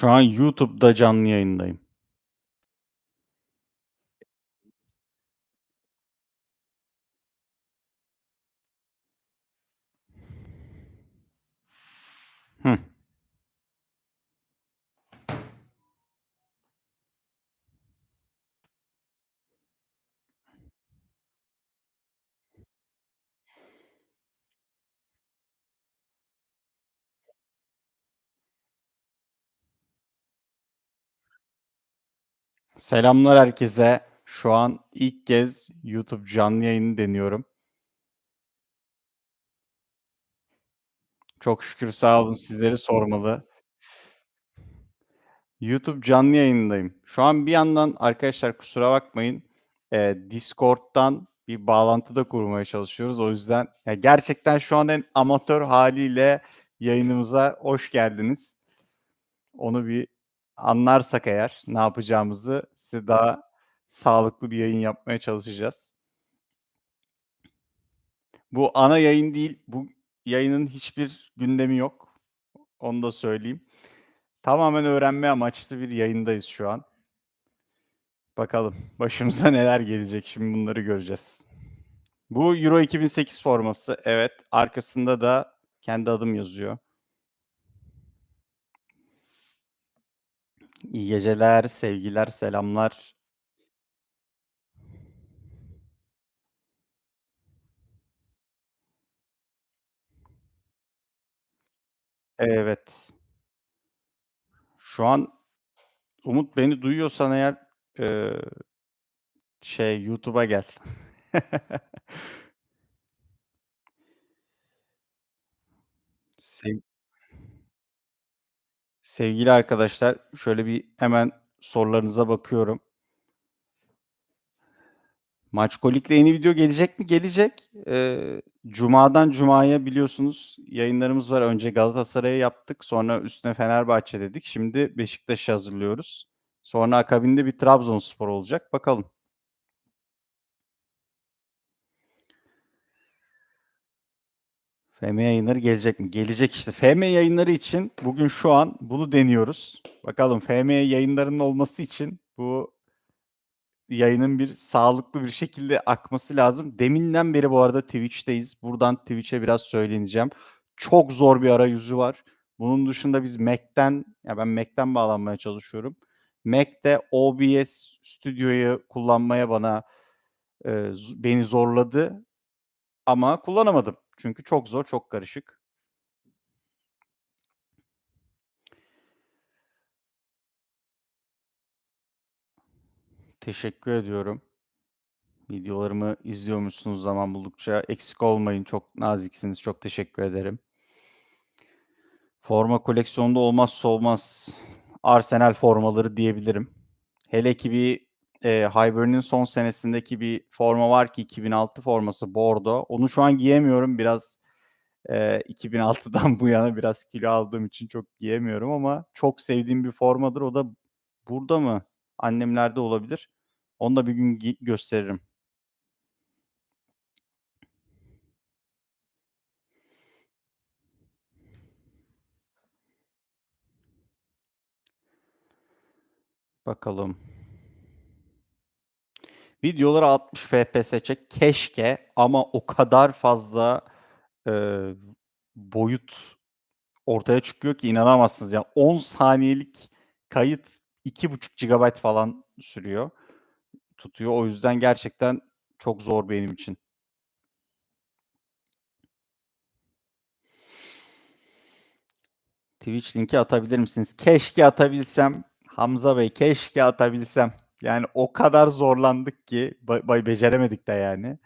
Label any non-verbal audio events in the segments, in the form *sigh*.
Şu an YouTube'da canlı yayındayım. Selamlar herkese. Şu an ilk kez YouTube canlı yayını deniyorum. Çok şükür, sağ olun. Sizleri sormalı. YouTube canlı yayındayım. Şu an bir yandan arkadaşlar kusura bakmayın, eee, Discord'dan bir bağlantı da kurmaya çalışıyoruz. O yüzden ya, gerçekten şu an en amatör hâliyle yayınımıza hoş geldiniz. Onu bir anlarsak eğer ne yapacağımızı size daha sağlıklı bir yayın yapmaya çalışacağız. Bu ana yayın değil. Bu yayının hiçbir gündemi yok. Onu da söyleyeyim. Tamamen öğrenme amaçlı bir yayındayız şu an. Bakalım başımıza *laughs* neler gelecek şimdi bunları göreceğiz. Bu Euro 2008 forması. Evet, arkasında da kendi adım yazıyor. İyi geceler, sevgiler, selamlar. Evet. Şu an Umut beni duyuyorsan eğer, eee, şey YouTube'a gel. *laughs* Sev Sevgili arkadaşlar, şöyle bir hemen sorularınıza bakıyorum. Maçkolik'le yeni video gelecek mi? Gelecek. Eee, cumadan cumaya biliyorsunuz yayınlarımız var. Önce Galatasaray'ı yaptık, sonra üstüne Fenerbahçe dedik. Şimdi Beşiktaş'ı hazırlıyoruz. Sonra akabinde bir Trabzonspor olacak. Bakalım. FM yayınları gelecek mi? Gelecek işte. FM yayınları için bugün şu an bunu deniyoruz. Bakalım FM yayınlarının olması için bu yayının bir sağlıklı bir şekilde akması lazım. Deminden beri bu arada Twitch'teyiz. Buradan Twitch'e biraz söyleneceğim. Çok zor bir arayüzü var. Bunun dışında biz Mac'ten, ya ben Mac'ten bağlanmaya çalışıyorum. Mac'te OBS Studio'yu kullanmaya bana, z beni zorladı ama kullanamadım. Çünkü çok zor, çok karışık. Teşekkür ediyorum. Videolarımı izliyormuşsunuz zaman buldukça. Eksik olmayın. Çok naziksiniz. Çok teşekkür ederim. Forma koleksiyonunda olmazsa olmaz Arsenal formaları diyebilirim. Hele ki bir, eee, Highbury'nin son senesindeki bir forma var ki 2006 forması bordo. Onu şu an giyemiyorum. Biraz, eee, 2006'dan *laughs* bu yana biraz kilo aldığım için çok giyemiyorum ama çok sevdiğim bir formadır. O da burada mı? Annemlerde olabilir. Onu da bir gün gösteririm. Bakalım. Videoları 60 FPS çek. Keşke ama o kadar fazla, eee, boyut ortaya çıkıyor ki inanamazsınız. Ya 10 saniyelik kayıt 2,5 GB falan sürüyor, tutuyor. O yüzden gerçekten çok zor benim için. Twitch linki atabilir misiniz? Keşke atabilsem Hamza Bey, keşke atabilsem. Yani o kadar zorlandık ki bay beceremedik de yani.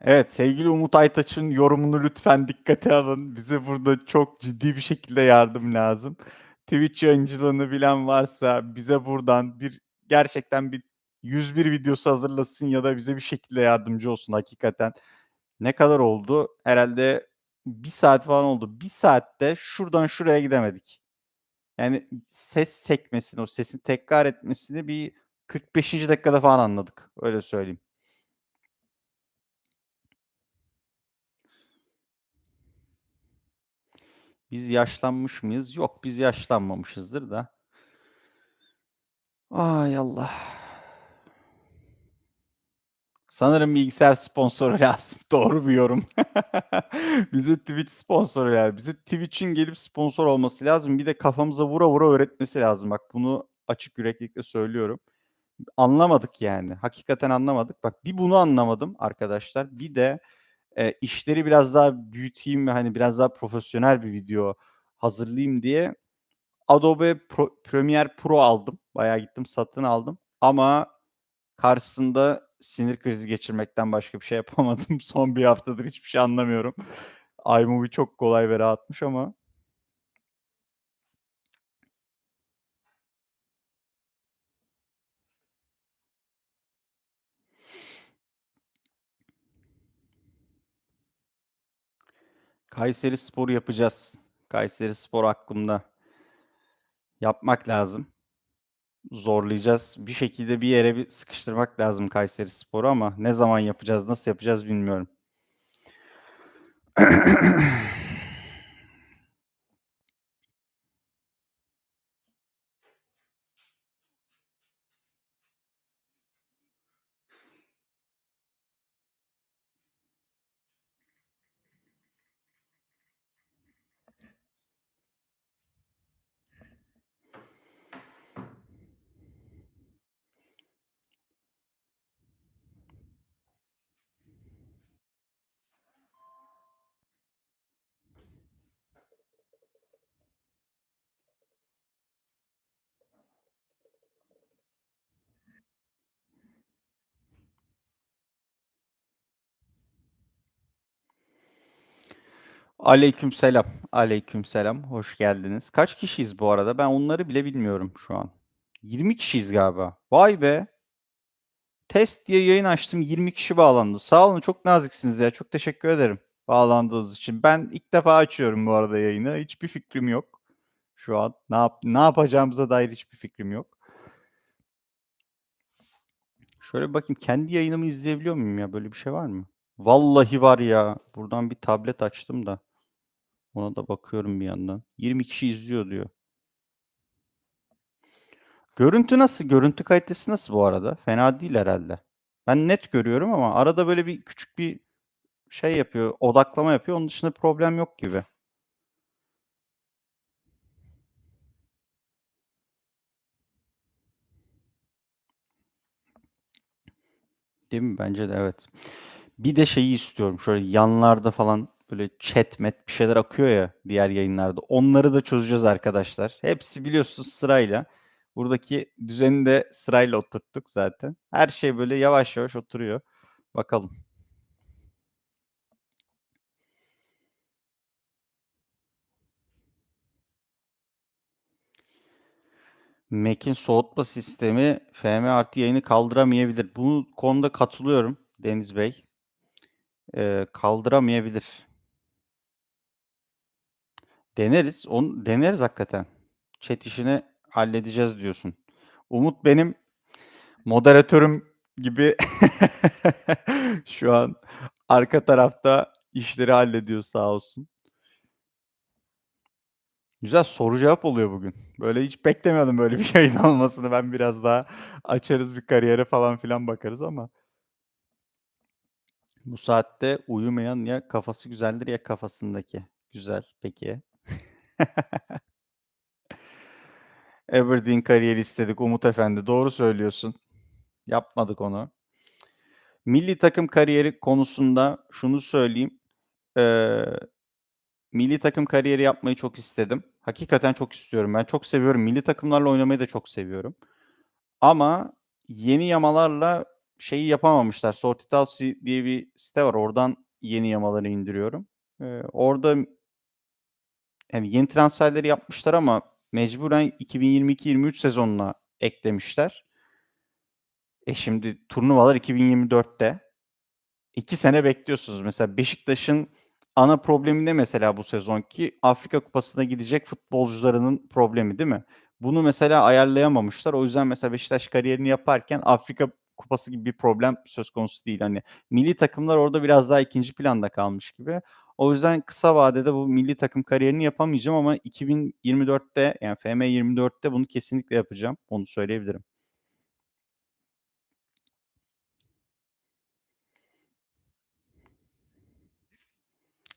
Evet, sevgili Umut Aytaç'ın yorumunu lütfen dikkate alın. Bize burada çok ciddi bir şekilde yardım lazım. Twitch yayıncılığını bilen varsa bize buradan bir gerçekten bir 101 videosu hazırlasın ya da bize bir şekilde yardımcı olsun hakikaten. Ne kadar oldu? Herhâlde bir saat falan oldu. Bir saatte şuradan şuraya gidemedik. Yani ses sekmesini, o sesin tekrar etmesini bir 45. dakikada falan anladık. Öyle söyleyeyim. Biz yaşlanmış mıyız? Yok biz yaşlanmamışızdır da. Ay Allah. Sanırım bilgisayar sponsoru *laughs* lazım. Doğru bir yorum. *laughs* Bize Twitch sponsoru yani. Bize Twitch'in gelip sponsor olması lazım. Bir de kafamıza vura vura öğretmesi lazım. Bak bunu açık yüreklilikle söylüyorum. Anlamadık yani. Hakikaten anlamadık. Bak bir bunu anlamadım arkadaşlar. Bir de e, işleri biraz daha büyüteyim ve hani biraz daha profesyonel bir video hazırlayayım diye Adobe Pro, Premiere Pro aldım. Bayağı gittim satın aldım. Ama karşısında sinir krizi geçirmekten başka bir şey yapamadım. *laughs* Son bir haftadır hiçbir şey anlamıyorum. iMovie çok kolay ve rahatmış ama Kayseri Spor yapacağız. Kayseri Spor aklımda. Yapmak lazım. Zorlayacağız. Bir şekilde bir yere bir sıkıştırmak lazım Kayseri Spor'u ama ne zaman yapacağız, nasıl yapacağız bilmiyorum. *clears throat* Aleykümselam. Aleykümselam. Hoş geldiniz. Kaç kişiyiz bu arada? Ben onları bile bilmiyorum şu an. 20 kişiyiz galiba. Vay be. Test diye yayın açtım. 20 kişi bağlandı. Sağ olun. Çok naziksiniz ya. Çok teşekkür ederim bağlandığınız için. Ben ilk defa açıyorum bu arada yayını. Hiçbir fikrim yok şu an. Ne yap ne yapacağımıza dair hiçbir fikrim yok. Şöyle bakayım. Kendi yayınımı izleyebiliyor muyum ya? Böyle bir şey var mı? Vallahi var ya. Buradan bir tablet açtım da. Ona da bakıyorum bir yandan. 20 kişi izliyor diyor. Görüntü nasıl? Görüntü kalitesi nasıl bu arada? Fena değil herhalde. Ben net görüyorum ama arada böyle bir küçük bir şey yapıyor, odaklama yapıyor. Onun dışında problem yok gibi. Değil mi? Bence de evet. Bir de şeyi istiyorum. Şöyle yanlarda falan böyle chat met bir şeyler akıyor ya diğer yayınlarda. Onları da çözeceğiz arkadaşlar. Hepsi biliyorsunuz sırayla. Buradaki düzeni de sırayla oturttuk zaten. Her şey böyle yavaş yavaş oturuyor. Bakalım. Mac'in soğutma sistemi FM artı yayını kaldıramayabilir. Bu konuda katılıyorum Deniz Bey. Ee, kaldıramayabilir. Deneriz. Onu deneriz hakikaten. Chat işini halledeceğiz diyorsun. Umut benim moderatörüm gibi *laughs* şu an arka tarafta işleri hallediyor sağ olsun. Güzel soru cevap oluyor bugün. Böyle hiç beklemiyordum böyle bir *laughs* yayın olmasını. Ben biraz daha açarız bir kariyere falan filan bakarız ama. Bu saatte uyumayan ya kafası güzeldir ya kafasındaki. Güzel. Peki. *laughs* Aberdeen kariyeri istedik Umut Efendi. Doğru söylüyorsun. Yapmadık onu. Milli takım kariyeri konusunda şunu söyleyeyim. Eee, milli takım kariyeri yapmayı çok istedim. Hakikaten çok istiyorum. Ben çok seviyorum. Milli takımlarla oynamayı da çok seviyorum. Ama yeni yamalarla şeyi yapamamışlar. Sorted diye bir site var. Oradan yeni yamaları indiriyorum. Eee, orada yani yeni transferleri yapmışlar ama mecburen 2022-23 sezonuna eklemişler. E şimdi turnuvalar 2024'te. 2 sene bekliyorsunuz. Mesela Beşiktaş'ın ana problemi ne mesela bu sezonki? Afrika Kupası'na gidecek futbolcularının problemi değil mi? Bunu mesela ayarlayamamışlar. O yüzden mesela Beşiktaş kariyerini yaparken Afrika Kupası gibi bir problem söz konusu değil. Hani milli takımlar orada biraz daha ikinci planda kalmış gibi. O yüzden kısa vadede bu millî takım kariyerini yapamayacağım ama 2024'te yani FM24'te bunu kesinlikle yapacağım. Onu söyleyebilirim.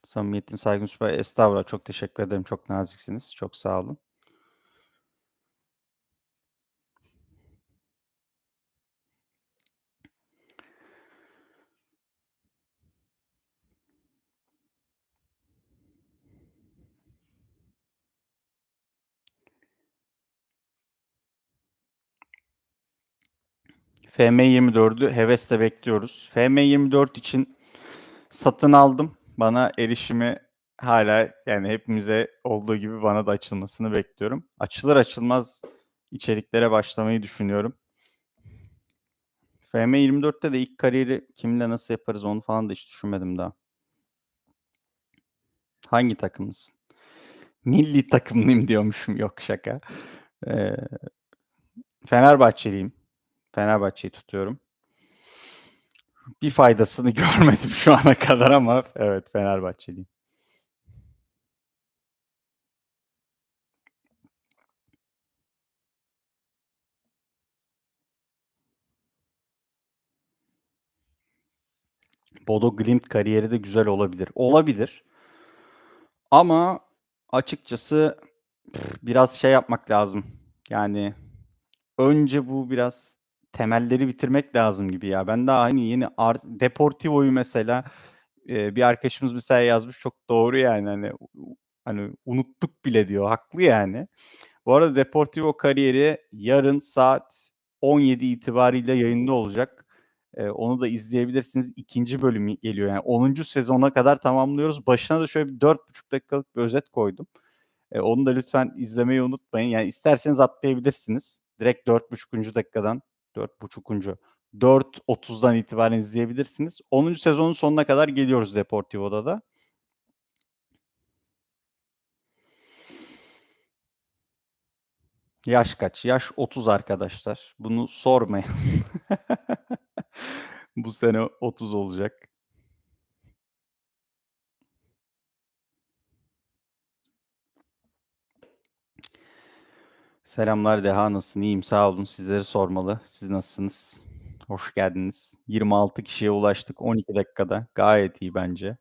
Samimiyetin, saygın süper. Estağfurullah, çok teşekkür ederim. Çok naziksiniz. Çok sağ olun. FM24'ü hevesle bekliyoruz. FM24 için satın aldım. Bana erişimi hâlâ yani hepimize olduğu gibi bana da açılmasını bekliyorum. Açılır açılmaz içeriklere başlamayı düşünüyorum. FM24'te de ilk kariyeri kimle nasıl yaparız onu falan da hiç düşünmedim daha. Hangi takımlısın? Millî takımlıyım diyormuşum. Yok şaka. Eee, Fenerbahçeliyim. Fenerbahçe'yi tutuyorum. Bir faydasını *laughs* görmedim şu ana kadar ama evet, Fenerbahçeliyim. Bodo Glimt kariyeri de güzel olabilir. Olabilir. Ama açıkçası biraz şey yapmak lazım. Yani önce bu biraz temelleri bitirmek lazım gibi ya. Ben daha hani yeni ar Deportivo'yu mesela, eee, bir arkadaşımız mesela yazmış. Çok doğru yani hani, hani unuttuk bile diyor. Haklı yani. Bu arada Deportivo kariyeri yarın saat 17 itibariyle yayında olacak. Eee, onu da izleyebilirsiniz. 2. bölümü geliyor yani 10. sezona kadar tamamlıyoruz. Başına da şöyle bir 4,5 dakikalık bir özet koydum. Eee, onu da lütfen izlemeyi unutmayın. Yani isterseniz atlayabilirsiniz. Direkt 4,5. dakikadan 4,5'uncu 4.30'dan itibaren izleyebilirsiniz. 10. sezonun sonuna kadar geliyoruz Deportivo'da da. Yaş kaç? Yaş 30 arkadaşlar. Bunu sormayın. *laughs* Bu sene 30 olacak. Selamlar Deha, nasılsın? İyiyim, sağ olun. Sizleri sormalı. Siz nasılsınız? Hoş geldiniz. 26 kişiye ulaştık 12 dakikada. Gayet iyi bence.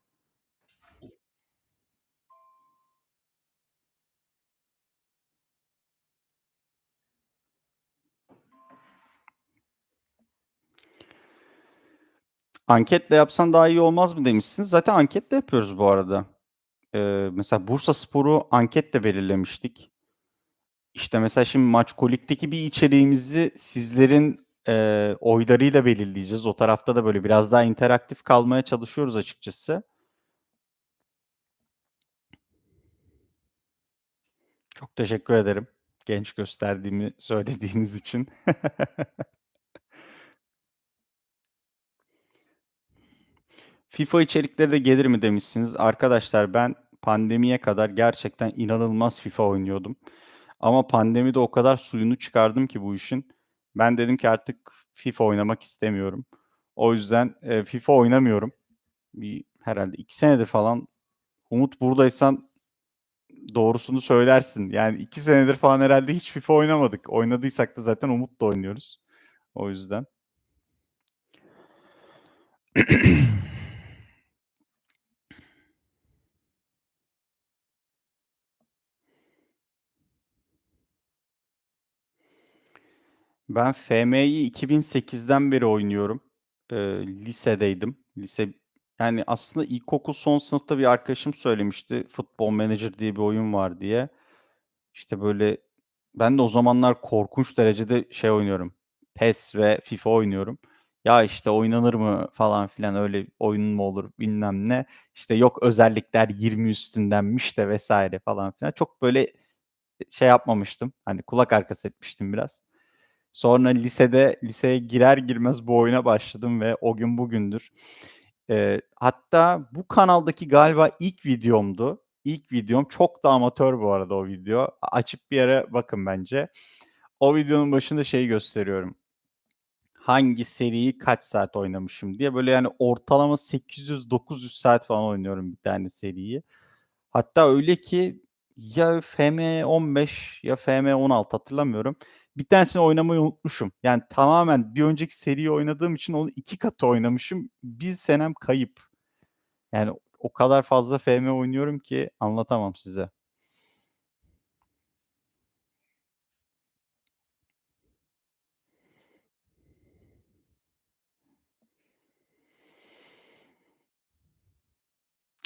Anketle yapsan daha iyi olmaz mı demişsiniz. Zaten anketle yapıyoruz bu arada. Eee, mesela Bursaspor'u anketle belirlemiştik. İşte, mesela şimdi Maçkolik'teki bir içeriğimizi sizlerin, eee, oylarıyla belirleyeceğiz. O tarafta da böyle biraz daha interaktif kalmaya çalışıyoruz açıkçası. Çok teşekkür ederim genç gösterdiğimi söylediğiniz için. *laughs* FIFA içerikleri de gelir mi demişsiniz. Arkadaşlar ben pandemiye kadar gerçekten inanılmaz FIFA oynuyordum. Ama pandemide o kadar suyunu çıkardım ki bu işin. Ben dedim ki artık FIFA oynamak istemiyorum. O yüzden, eee, FIFA oynamıyorum. Bir herhâlde 2 senedir falan. Umut buradaysan doğrusunu söylersin. Yani 2 senedir falan herhâlde hiç FIFA oynamadık. Oynadıysak da zaten Umut'la oynuyoruz. O yüzden. *clears throat* Ben FM'yi 2008'den beri oynuyorum. Eee, lisedeydim. Lise yani aslında ilkokul son sınıfta bir arkadaşım söylemişti. Football Manager diye bir oyun var diye. İşte, böyle ben de o zamanlar korkunç derecede şey oynuyorum, PES ve FIFA oynuyorum. Ya, işte, oynanır mı falan filan, öyle oyun mu olur bilmem ne. İşte, yok özellikler 20 üstündenmiş de vs. falan filan. Çok böyle, şey yapmamıştım, hani kulak arkası etmiştim biraz. Sonra lisede liseye girer girmez bu oyuna başladım ve o gün bugündür. Eee, hatta bu kanaldaki galiba ilk videomdu. İlk videom. Çok da amatör bu arada o video. Açıp bir ara bakın bence. O videonun başında şeyi gösteriyorum. hangi seriyi kaç saat oynamışım diye. Böyle yani ortalama 800-900 saat falan oynuyorum bir tane seriyi. Hatta öyle ki ya FM15 ya FM16 hatırlamıyorum. Bir tanesini oynamayı unutmuşum. Yani tamamen bir önceki seriyi oynadığım için onu 2 katı oynamışım. 1 senem kayıp. Yani o kadar fazla FM oynuyorum ki anlatamam size.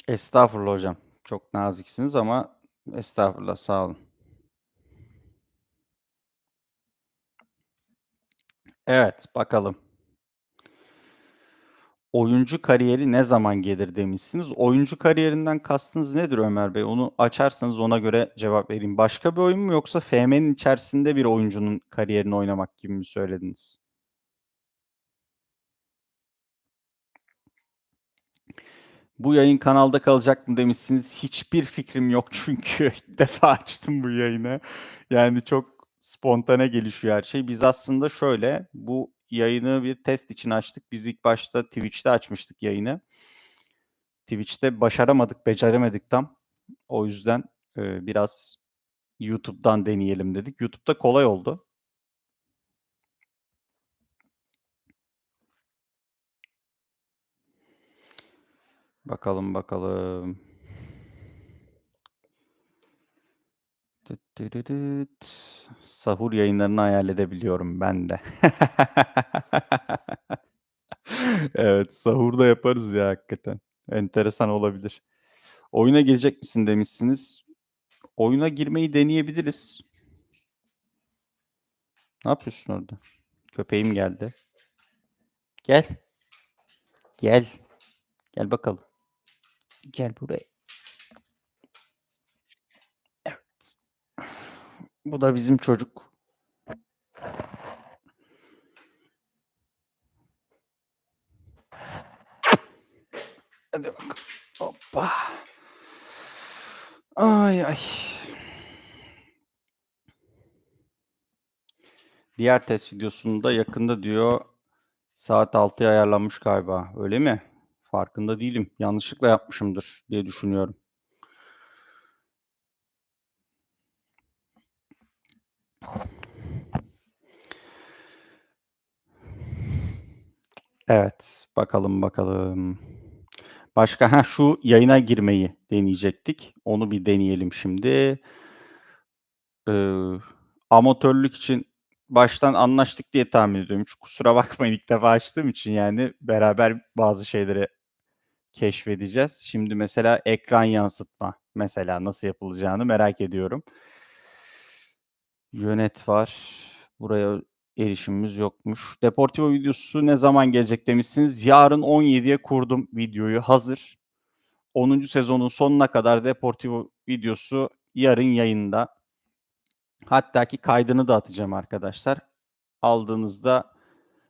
Estağfurullah hocam. Çok naziksiniz ama estağfurullah, sağ olun. Evet, bakalım. Oyuncu kariyeri ne zaman gelir demişsiniz. Oyuncu kariyerinden kastınız nedir Ömer Bey? Onu açarsanız ona göre cevap vereyim. Başka bir oyun mu yoksa FM'nin içerisinde bir oyuncunun kariyerini oynamak gibi mi söylediniz? Bu yayın kanalda kalacak mı demişsiniz. Hiçbir fikrim yok *laughs* çünkü ilk defa açtım bu yayını. Yani çok spontane gelişiyor her şey. Biz aslında şöyle, bu yayını bir test için açtık. Biz ilk başta Twitch'te açmıştık yayını. Twitch'te başaramadık, beceremedik tam. O yüzden, eee, biraz YouTube'dan deneyelim dedik. YouTube'da kolay oldu. Bakalım, bakalım. Sahur yayınlarını hayal edebiliyorum ben de. *laughs* Evet, sahurda yaparız ya hakikaten. Enteresan olabilir. Oyuna girecek misin demişsiniz. Oyuna girmeyi deneyebiliriz. Ne yapıyorsun orada? Köpeğim geldi. Gel. Gel. Gel bakalım. Gel buraya. Evet. Bu da bizim çocuk. Hadi bakalım. Hoppa. Ay, ay. Diğer test videosunda yakında diyor, saat 6'ya ayarlanmış galiba. Öyle mi? Farkında değilim. Yanlışlıkla yapmışımdır diye düşünüyorum. Evet, bakalım, bakalım. Başka, heh, şu yayına girmeyi deneyecektik. Onu bir deneyelim şimdi. Iıı, amatörlük için baştan anlaştık diye tahmin ediyorum. Hiç kusura bakmayın ilk defa açtığım için yani beraber bazı şeyleri keşfedeceğiz. Şimdi mesela ekran yansıtma mesela nasıl yapılacağını merak ediyorum. Yönet var. Buraya erişimimiz yokmuş. Deportivo videosu ne zaman gelecek demişsiniz. Yarın 17'ye kurdum videoyu. Hazır. 10. sezonun sonuna kadar Deportivo videosu yarın yayında. Hatta ki kaydını da atacağım arkadaşlar. Aldığınızda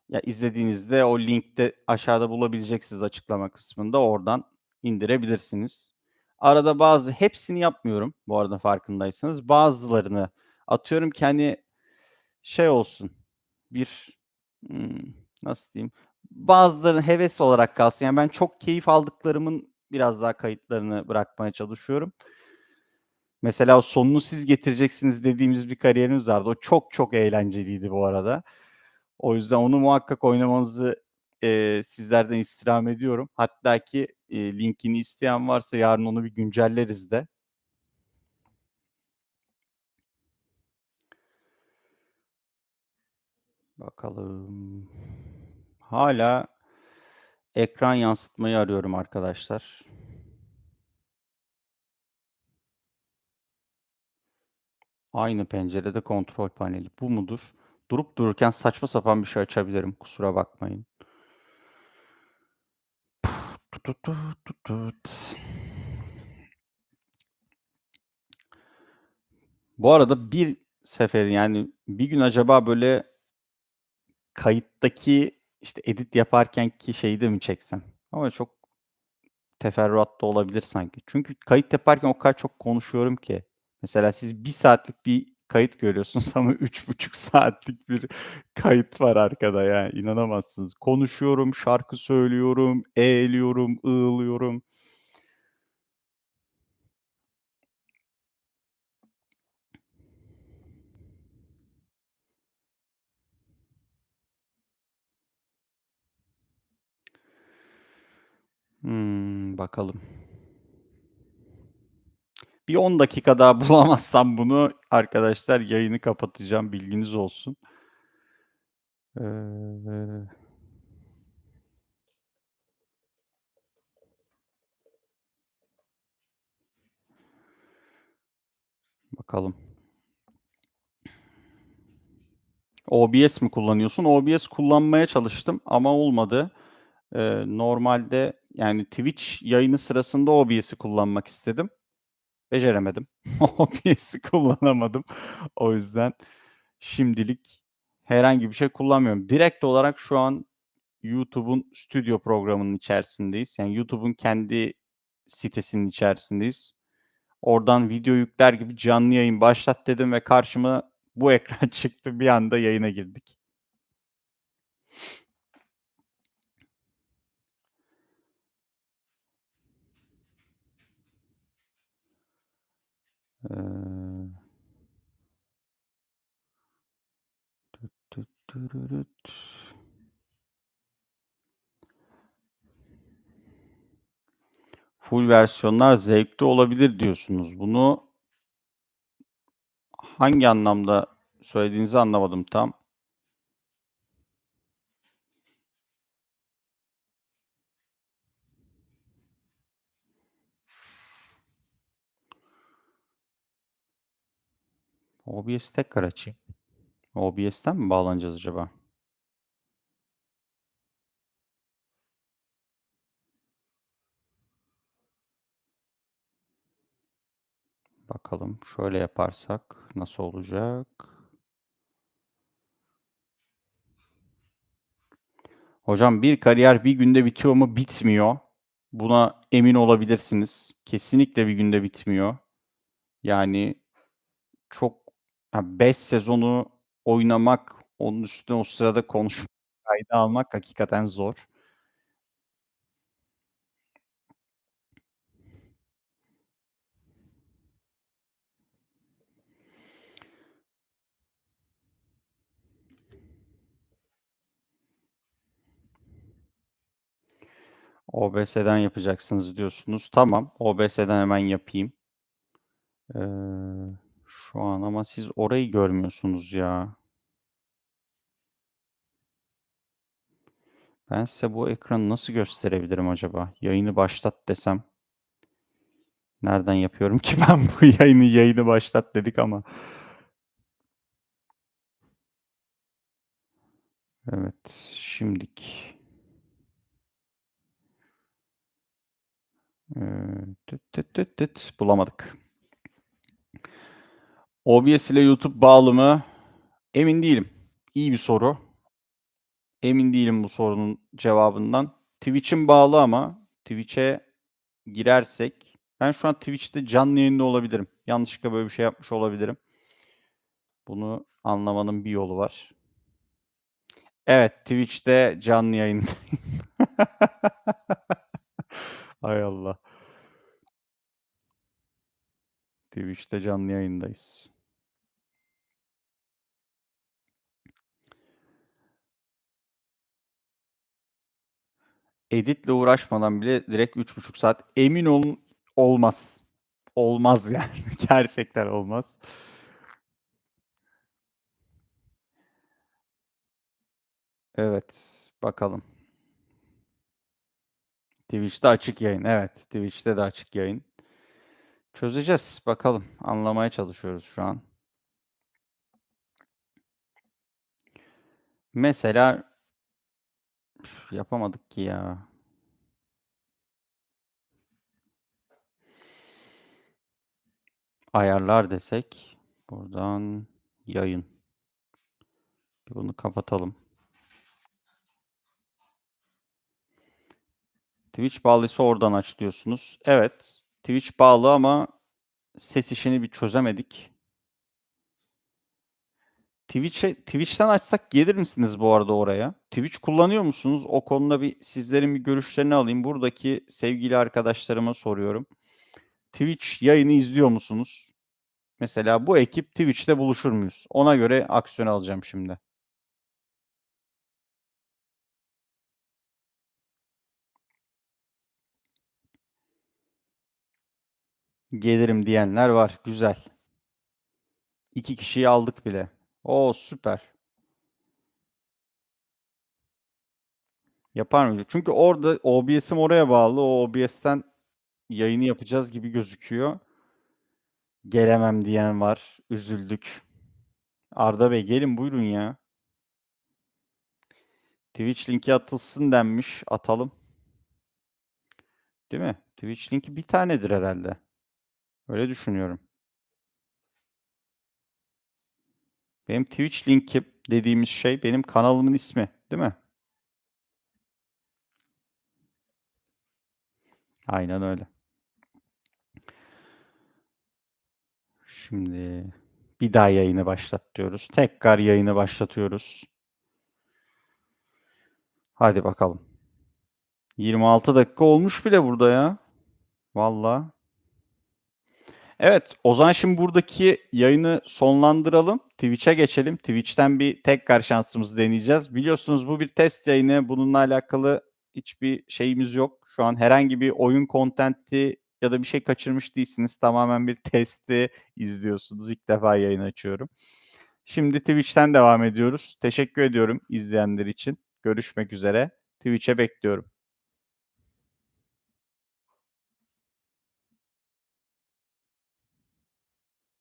ya izlediğinizde o linkte aşağıda bulabileceksiniz açıklama kısmında. Oradan indirebilirsiniz. Arada bazı hepsini yapmıyorum bu arada farkındaysanız. Bazılarını atıyorum ki hani şey olsun. Bir ımm, nasıl diyeyim? Bazıları heves olarak kalsın. Yani ben çok keyif aldıklarımın biraz daha kayıtlarını bırakmaya çalışıyorum. Mesela sonunu siz getireceksiniz dediğimiz bir kariyerimiz vardı. O çok çok eğlenceliydi bu arada. O yüzden onu muhakkak oynamanızı, eee, sizlerden istirham ediyorum. Hatta ki, eee, linkini isteyen varsa yarın onu bir güncelleriz de. Bakalım. Hâlâ ekran yansıtmayı arıyorum arkadaşlar. Aynı pencerede kontrol paneli. Bu mudur? Durup dururken saçma sapan bir şey açabilirim. Kusura bakmayın. Bu arada bir seferin yani bir gün acaba böyle kayıttaki, işte, edit yaparkenki şeyi de mi çeksem? Ama çok teferruat da olabilir sanki. Çünkü kayıt yaparken o kadar çok konuşuyorum ki. Mesela siz 1 saatlik bir kayıt görüyorsunuz *laughs* ama 3,5 saatlik bir kayıt var arkada yani inanamazsınız. Konuşuyorum, şarkı söylüyorum, eğliyorum, ığlıyorum. Hımm, bakalım. Bir 10 dakika daha *laughs* bulamazsam bunu arkadaşlar yayını kapatacağım, bilginiz olsun. Eee Bakalım. OBS mi kullanıyorsun? OBS kullanmaya çalıştım ama olmadı. Eee, normalde, yani Twitch yayını sırasında OBS'i kullanmak istedim. Beceremedim. *laughs* OBS'i kullanamadım. O yüzden şimdilik herhangi bir şey kullanmıyorum. Direkt olarak şu an YouTube'un stüdyo programının içerisindeyiz. Yani YouTube'un kendi sitesinin içerisindeyiz. Oradan video yükler gibi canlı yayın başlat dedim ve karşıma bu ekran *laughs* çıktı. Bir anda yayına girdik. Türürüt. Full versiyonlar zevkli olabilir diyorsunuz. Bunu hangi anlamda söylediğinizi anlamadım tam. OBS'i tekrar açayım. OBS'ten mi bağlanacağız acaba? Bakalım şöyle yaparsak nasıl olacak? Hocam bir kariyer bir günde bitiyor mu? Bitmiyor. Buna emin olabilirsiniz. Kesinlikle bir günde bitmiyor. Yani çok 5 sezonu oynamak, onun üstüne o sırada konuşma kaydı almak hakikaten zor. OBS'den yapacaksınız diyorsunuz. Tamam, OBS'den hemen yapayım. Eee, şu an ama siz orayı görmüyorsunuz ya. Ben size bu ekranı nasıl gösterebilirim acaba? Yayını başlat desem. Nereden yapıyorum ki *laughs* ben bu yayını? Yayını başlat dedik ama. Evet, şimdik. Eee, tıt tıt tıt tıt bulamadık. OBS ile YouTube bağlı mı? Emin değilim. İyi bir soru. Emin değilim bu sorunun cevabından. Twitch'in bağlı ama Twitch'e girersek ben şu an Twitch'te canlı yayında olabilirim. Yanlışlıkla böyle bir şey yapmış olabilirim. Bunu anlamanın bir yolu var. Evet, Twitch'te canlı yayındayım. Hay *laughs* Allah. Twitch'te canlı yayındayız. Editle uğraşmadan bile direkt 3,5 saat. Emin olun olmaz. Olmaz yani. *laughs* Gerçekten olmaz. Evet, bakalım. Twitch'te açık yayın. Evet, Twitch'te de açık yayın. Çözeceğiz. Bakalım. Anlamaya çalışıyoruz şu an. Mesela Yapamadık ki ya. Ayarlar desek buradan yayın. Bunu kapatalım. Twitch bağlıysa oradan aç diyorsunuz. Evet, Twitch bağlı ama ses işini bir çözemedik. Twitch'e Twitch'ten açsak gelir misiniz bu arada oraya? Twitch kullanıyor musunuz? O konuda bir sizlerin bir görüşlerini alayım. Buradaki sevgili arkadaşlarıma soruyorum. Twitch yayını izliyor musunuz? Mesela bu ekip Twitch'te buluşur muyuz? Ona göre aksiyon alacağım şimdi. Gelirim diyenler var. Güzel. 2 kişiyi aldık bile. O süper. Yapar mıydı? Çünkü orada OBS'im oraya bağlı. O OBS'ten yayını yapacağız gibi gözüküyor. Gelemem diyen var. Üzüldük. Arda Bey gelin buyurun ya. Twitch linki atılsın denmiş. Atalım. Değil mi? Twitch linki bir tanedir herhalde. Öyle düşünüyorum. Benim Twitch linkim dediğimiz şey benim kanalımın ismi, değil mi? Aynen öyle. Şimdi bir daha yayını başlat diyoruz. Tekrar yayını başlatıyoruz. Hadi bakalım. 26 dakika olmuş bile burada ya. Valla. Evet, o zaman şimdi buradaki yayını sonlandıralım. Twitch'e geçelim. Twitch'ten bir tekrar şansımızı deneyeceğiz. Biliyorsunuz bu bir test yayını. Bununla alakalı hiçbir şeyimiz yok. Şu an herhangi bir oyun kontenti ya da bir şey kaçırmış değilsiniz. Tamamen bir testi izliyorsunuz. İlk defa yayın açıyorum. Şimdi Twitch'ten devam ediyoruz. Teşekkür ediyorum izleyenler için. Görüşmek üzere. Twitch'e bekliyorum.